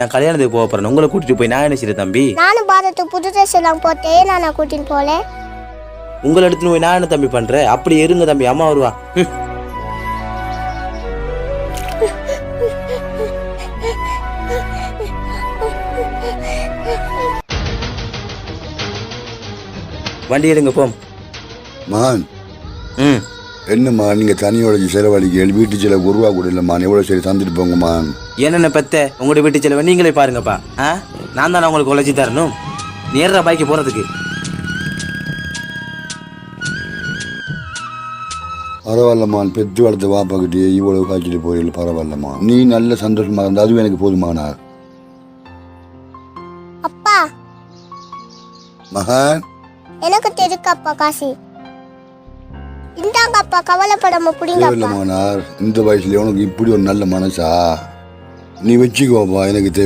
நான் கல்யாணத்துக்கு போக போறேன். உங்களை கூட்டிட்டு போய் நான் என்ன செய்யறேன் தம்பி? நானும் பாரத்துக்கு புது ட்ரெஸ் எல்லாம் போட்டேன் நான் கூட்டின்னு போல. உங்களை எடுத்துன்னு போய் நான் என்ன தம்பி பண்றேன்? அப்படி இருங்க தம்பி அம்மா வருவா. ம். வண்டி எடுங்க போம். மான். ம். என்னம்மா நீங்கள் தனியோட செலவழிக்க வீட்டு செலவு ஒரு ரூபா கூட இல்லைம்மா எவ்வளோ சரி தந்துட்டு போங்கம்மா. என்னென்ன பெத்த? உங்களுடைய வீட்டு செலவை நீங்களே பாருங்கப்பா. ஆ? நான் தானே உங்களுக்கு உழைச்சி தரணும். நேரா பைக்கு போறதுக்கு. பரவாயில்லம்மா பெத்து வளர்த்த வாப்பாக்கிட்டே இவ்வளவு காய்ச்சிட்டு போயிடல பரவாயில்லம்மா. நீ நல்ல சந்தோஷமா இருந்தா அதுவும் எனக்கு போதுமானா? அப்பா. மகான். எனக்கு தெரியுக்கப்பா காசு. இந்தாங்க அப்பா கவலைப்படாம புடிங்க அப்பா இந்த வயசுல உனக்கு இப்படி ஒரு நல்ல மனசா? நீ வச்சுக்கோப்பா எனக்கு தேவை.